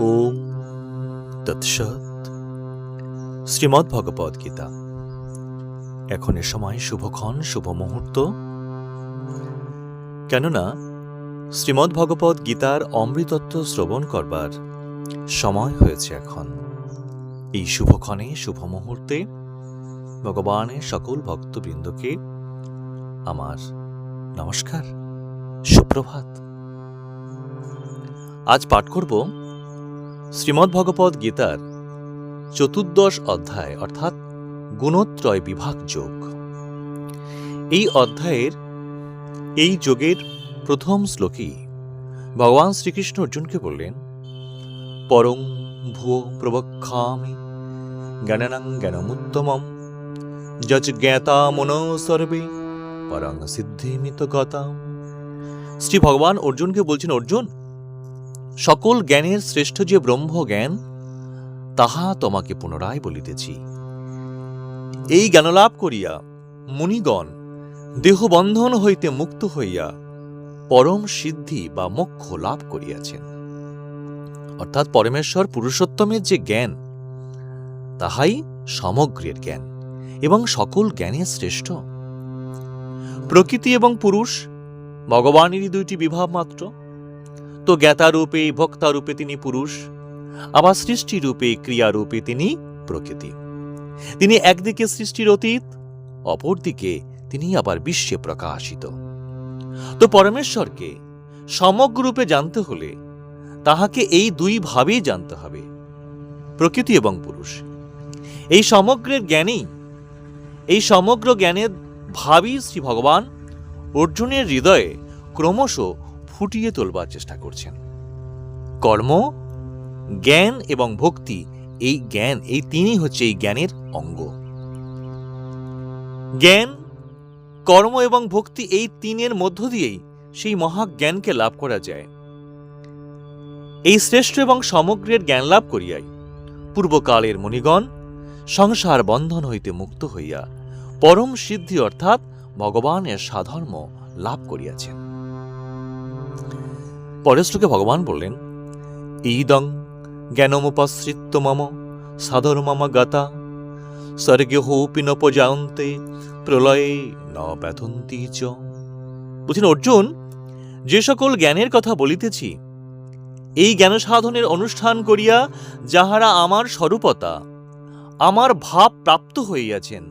ওম তৎসৎ। ভগবদ গীতা। এখন এ সময় শুভক্ষণ, শুভ মুহূর্ত। কেননা শ্রীমদ্ ভগবদ গীতার অমৃতত্ব শ্রবণ করবার সময় হয়েছে এখন। এই শুভক্ষণে, শুভ মুহূর্তে ভগবানের সকল ভক্তবৃন্দকে আমার নমস্কার, সুপ্রভাত। আজ পাঠ করব শ্রীমদ্ ভগবদ গীতার চতুর্দশ অধ্যায়, অর্থাৎ গুণত্রয় বিভাগ যোগ। এই অধ্যায়ের, এই যোগের প্রথম শ্লোকেই ভগবান শ্রীকৃষ্ণ অর্জুনকে বললেন, পরং ভুয়ো প্রবক্ষামি জ্ঞানানাং জ্ঞানমুত্তমম যচ জ্ঞাতা মনো সর্বে পরং সিদ্ধিমিত গতাম। শ্রী ভগবান অর্জুনকে বলছেন, অর্জুন সকল জ্ঞানের শ্রেষ্ঠ যে ব্রহ্ম জ্ঞান তাহা তোমাকে পুনরায় বলিতেছি। এই জ্ঞানলাভ করিয়া মুনিগণ দেহবন্ধন হইতে মুক্ত হইয়া পরম সিদ্ধি বা মোক্ষ লাভ করিয়াছেন। অর্থাৎ পরমেশ্বর পুরুষোত্তমের যে জ্ঞান, তাহাই সমগ্রের জ্ঞান এবং সকল জ্ঞানের শ্রেষ্ঠ। প্রকৃতি এবং পুরুষ, ভগবানেরই দুইটি বিভাব মাত্র তো জ্ঞাতারূপে ভক্তারূপে তিনি পুরুষ, আবার সৃষ্টিরূপে, ক্রিয়ারূপে তিনি প্রকৃতি। তিনি একদিকে সৃষ্টির অতীত, অপরদিকে তিনি আবার বিশ্বে প্রকাশিত। তো পরমেশ্বরকে সমগ্র রূপে জানতে হলে তাহাকে এই দুই ভাবেই জানতে হবে, প্রকৃতি এবং পুরুষ। এই সমগ্রের জ্ঞানেই, এই সমগ্র জ্ঞানের ভাবই শ্রী ভগবান অর্জুনের হৃদয়ে ক্রমশ ফুটিয়ে তোলবার চেষ্টা করছেন। কর্ম, জ্ঞান এবং ভক্তি, এই জ্ঞান, এই তিনই হচ্ছে এই জ্ঞানের অঙ্গ। জ্ঞান, কর্ম এবং ভক্তি এই তিনের মধ্য দিয়েই সেই মহাজ্ঞানকে লাভ করা যায়। এই শ্রেষ্ঠ এবং সমগ্রের জ্ঞান লাভ করিয়াই পূর্বকালের মণিগণ সংসার বন্ধন হইতে মুক্ত হইয়া পরম সিদ্ধি অর্থাৎ ভগবানের সাধর্ম লাভ করিয়াছেন। পরের শ্লোকে ভগবান বললেন ইদং জ্ঞানমুপসৃত্য মম সাধর্মম গতা স্বর্গে হোপি নপজান্তে প্রলয়ে ন ব্যথন্তি চ। বুঝলেন অর্জুন, যে সকল জ্ঞানের কথা বলিতেছি, এই জ্ঞান সাধনের অনুষ্ঠান করিয়া যাহারা আমার স্বরূপতা, আমার ভাব প্রাপ্ত হইয়াছেন,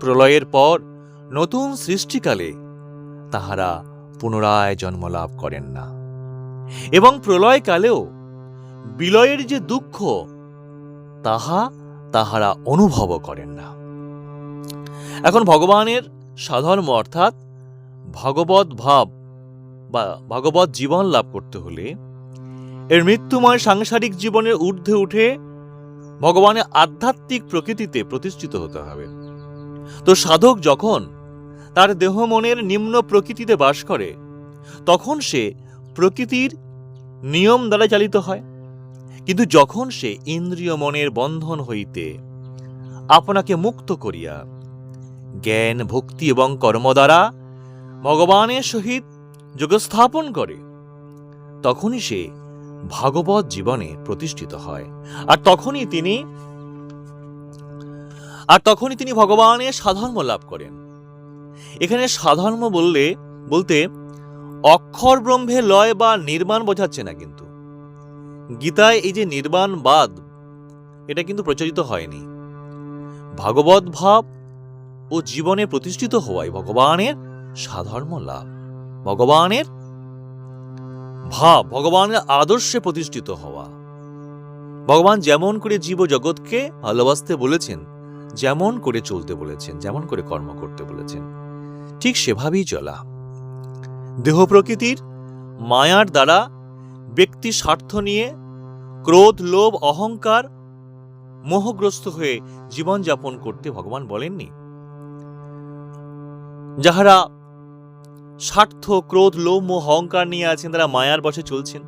প্রলয়ের পর নতুন সৃষ্টিকালে তাহারা পুনরায় জন্ম লাভ করেন না। এবং প্রলয়কালেও বিলয়ের যে দুঃখ, তাহা তাহারা অনুভব করেন না। এখন ভগবানের সাধর্ম অর্থাৎ ভগবত ভাব বা ভগবত জীবন লাভ করতে হলে এর মৃত্যুময় সাংসারিক জীবনের ঊর্ধ্বে উঠে ভগবানের আধ্যাত্মিক প্রকৃতিতে প্রতিষ্ঠিত হতে হবে। তো সাধক যখন তার দেহ মনের নিম্ন প্রকৃতিতে বাস করে। তখন সে প্রকৃতির নিয়ম দ্বারা চালিত হয়। কিন্তু যখন সে ইন্দ্রিয় মনের বন্ধন হইতে আপনাকে মুক্ত করিয়া জ্ঞান, ভক্তি এবং কর্ম দ্বারা ভগবানের সহিত যোগস্থাপন করে, তখনই সে ভাগবত জীবনে প্রতিষ্ঠিত হয়। আর তখনই তিনি, আর তখনই তিনি ভগবানের সাধর্ম লাভ করেন। এখানে সাধর্ম বললে, বলতে, অক্ষর ব্রহ্মে লয় বা নির্মাণ বোঝাচ্ছে না কিন্তু। গীতায় এই যে নির্বাণবাদ এটা কিন্তু প্রচলিত হয়নি। ভাগবত ভাব ও জীবনে প্রতিষ্ঠিত হওয়ায় ভগবানের সাধর্ম লাভ। ভগবানের ভাব, ভগবানের আদর্শে প্রতিষ্ঠিত হওয়া। ভগবান যেমন করে জীব জগৎকে ভালোবাসতে বলেছেন, যেমন করে চলতে বলেছেন, যেমন করে কর্ম করতে বলেছেন। ঠিক সেভাবেই চলা দেহ প্রকৃতির মায়ার দ্বারা ব্যক্তি স্বার্থ নিয়ে ক্রোধ, লোভ, অহংকার মোহগ্রস্ত হয়ে জীবনযাপন করতে ভগবান বলেননি। যাহারা স্বার্থ, ক্রোধ, লোভ, মোহ, অহংকার নিয়ে আছেন, তারা মায়ার বসে চলছেন।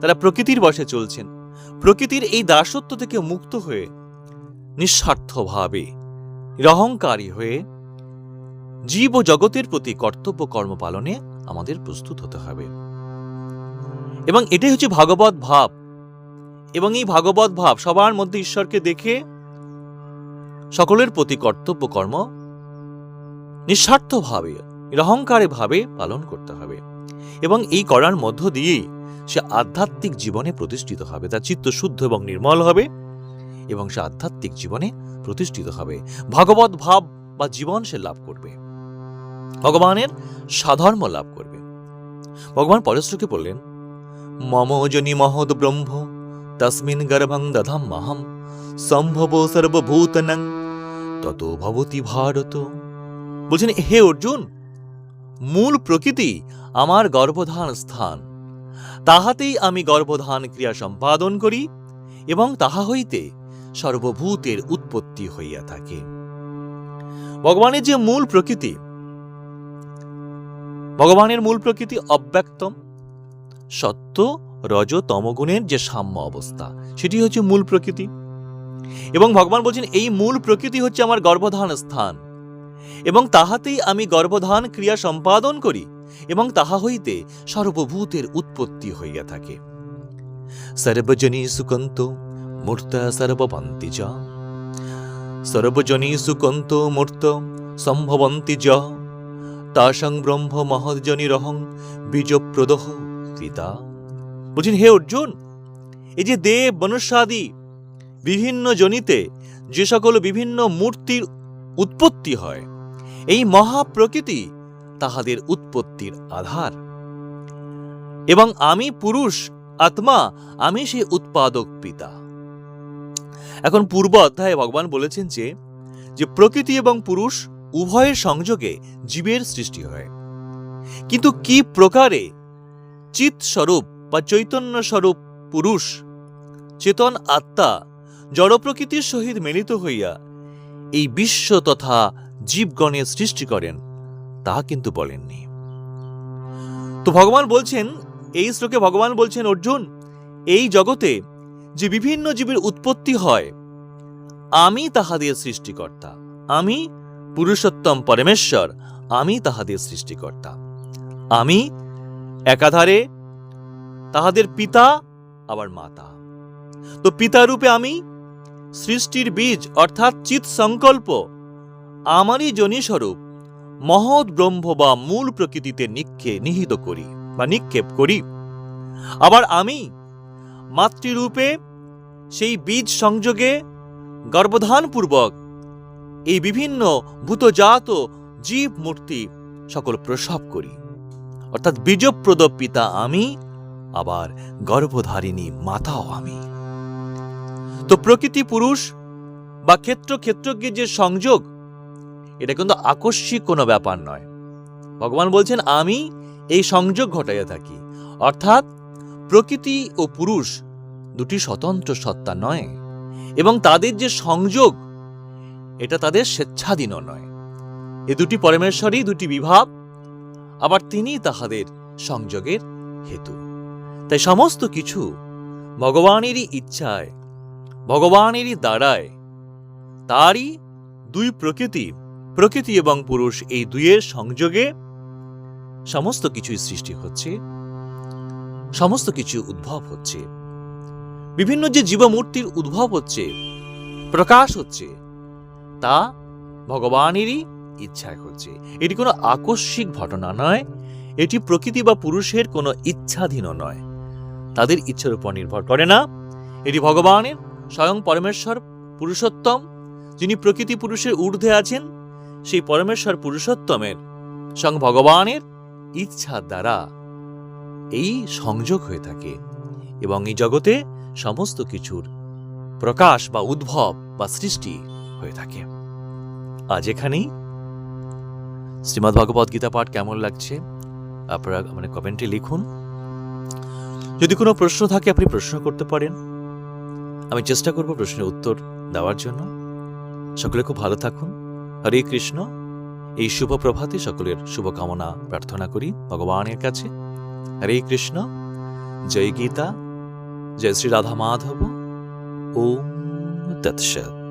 তারা প্রকৃতির বসে চলছেন। প্রকৃতির এই দাসত্ব থেকে মুক্ত হয়ে নিঃস্বার্থভাবে, নিরহংকারী হয়ে জীব ও জগতের প্রতি কর্তব্য কর্ম পালনে আমাদের প্রস্তুত হতে হবে। এবং এটাই হচ্ছে ভাগবত ভাব। এবং এই ভাগবত ভাব সবার মধ্যে ঈশ্বরকে দেখে সকলের প্রতি কর্তব্য কর্ম নিঃস্বার্থভাবে, নিরহংকারে ভাবে পালন করতে হবে। এবং এই করার মধ্য দিয়েই সে আধ্যাত্মিক জীবনে প্রতিষ্ঠিত হবে। তার চিত্ত শুদ্ধ এবং নির্মল হবে এবং সে আধ্যাত্মিক জীবনে প্রতিষ্ঠিত হবে। ভগবত ভাব বা জীবন সে লাভ করবে। ভগবানের সাধর্ম লাভ করবে। ভগবান পরশ্রুকে বললেন, মম জনি মহদ ব্রহ্ম, তসমিন গর্ভং দধাম মহম সম্ভব সর্বভূতনং, তত ভবতি ভারত। বলছেন, হে অর্জুন, মূল প্রকৃতি আমার গর্ভধান স্থান। তাহাতেই আমি গর্ভধান ক্রিয়া সম্পাদন করি এবং তাহা হইতে সর্বভূতের উৎপত্তি হইয়া থাকে। ভগবানের যে মূল প্রকৃতি ভগবানের মূল প্রকৃতি অব্যক্তম। সত্য, রজ, তমগুণের যে সাম্য অবস্থা, সেটি হচ্ছে মূল প্রকৃতি। এবং ভগবান বলছেন, এই মূল প্রকৃতি হচ্ছে আমার গর্ভধান স্থান। এবং তাহাতেই আমি গর্ভধান ক্রিয়া সম্পাদন করি, এবং তাহা হইতে সর্বভূতের উৎপত্তি হইয়া থাকে। সর্বজনী সুকন্ত মূর্ত সর্ববন্তি চ। সর্বজনী সুকন্ত মূর্ত সম্ভবন্তি য তাসং ব্রহ্ম মহৎজনী রহং বীজপ্রদহ পিতা। বলছেন, হে অর্জুন, এই যে দেব মনুষ্যাদি বিভিন্ন জনিতে যে সকল বিভিন্ন মূর্তির উৎপত্তি হয়, এই মহাপ্রকৃতি তাহাদের উৎপত্তির আধার। এবং আমি পুরুষ, আত্মা, আমি সেই উৎপাদক পিতা। এখন পূর্ব অধ্যায়ে ভগবান বলেছেন যে যে প্রকৃতি এবং পুরুষ উভয়ের সংযোগে জীবের সৃষ্টি হয়। কিন্তু কি প্রকারে চিত স্বরূপ বা চৈতন্য স্বরূপ পুরুষ, চেতন আত্মা জড় প্রকৃতির সহিত মিলিত হইয়া এই বিশ্ব তথা জীবগণের সৃষ্টি করেন, তা কিন্তু বলেননি। তো ভগবান বলছেন, এই শ্লোকে ভগবান বলছেন, অর্জুন, এই জগতে যে বিভিন্ন জীবের উৎপত্তি হয়, আমি তাহাদের সৃষ্টিকর্তা। আমি পুরুষোত্তম পরমেশ্বর, আমি তাহাদের সৃষ্টিকর্তা। আমি একাধারে তাহাদের পিতা, আবার মাতা। তো পিতা রূপে আমি সৃষ্টির বীজ, অর্থাৎ চিত সংকল্প, আমারই জনিস্বরূপ, মহৎ ব্রহ্ম বা মূল প্রকৃতিতে নিক্ষে, নিহিত করি বা নিক্ষেপ করি। আবার আমি মাতৃরূপে সেই বীজ সংযোগে গর্ভধানপূর্বক এই বিভিন্ন ভূতজাত জীব মূর্তি সকল প্রসব করি। অর্থাৎ বীজপ্রদ পিতা আমি, আবার গর্ভধারিণী মাতাও আমি। তো প্রকৃতি পুরুষ বা ক্ষেত্র ক্ষেত্রজ্ঞের যে সংযোগ, এটা কিন্তু আকস্মিক কোনো ব্যাপার নয়। ভগবান বলছেন, আমি এই সংযোগ ঘটাইয়া থাকি। অর্থাৎ প্রকৃতি ও পুরুষ দুটি স্বতন্ত্র সত্তা নয়, এবং তাদের যে সংযোগ এটা তাদের স্বেচ্ছাধীন নয়। এ দুটি পরমেশ্বরই দুটি বিভাব, আবার তিনি তাহাদের সংযোগের হেতু। তাই সমস্ত কিছু ভগবানেরই ইচ্ছায়, ভগবানেরই দ্বারায়, তারই দুই প্রকৃতি প্রকৃতি এবং পুরুষ এই দুইয়ের সংযোগে সমস্ত কিছুই সৃষ্টি হচ্ছে, সমস্ত কিছু উদ্ভব হচ্ছে। বিভিন্ন যে জীবমূর্তির উদ্ভব হচ্ছে, প্রকাশ হচ্ছে তা ভগবানেরই ইচ্ছায় হচ্ছে এটি কোনো আকস্মিক ঘটনা নয়। এটি প্রকৃতি বা পুরুষের কোনো ইচ্ছাধীন নয়। তাদের ইচ্ছার উপর নির্ভর করে না। এটি ভগবানের স্বয়ং পরমেশ্বর পুরুষোত্তম, যিনি প্রকৃতি পুরুষের ঊর্ধ্বে আছেন, সেই পরমেশ্বর পুরুষোত্তমের স্বয়ং ভগবানের ইচ্ছা দ্বারা এই সংযোগ হয়ে থাকে এবং এই জগতে সমস্ত কিছুর প্রকাশ বা উদ্ভব বা সৃষ্টি হয়ে থাকে। আজ এখানেই। শ্রীমদ্ ভগবত গীতা পাঠ কেমন লাগছে? আপনারা মানে কমেন্টে লিখুন। যদি কোনো প্রশ্ন থাকে, আপনি প্রশ্ন করতে পারেন। আমি চেষ্টা করব প্রশ্নের উত্তর দেওয়ার জন্য। সকলে খুব ভালো থাকুন। হরে কৃষ্ণ। এই শুভ প্রভাতে সকলের শুভকামনা প্রার্থনা করি ভগবানের কাছে। হরে কৃষ্ণ। জয় গীতা। জয় শ্রী রাধা মাধব ওম তৎসৎ।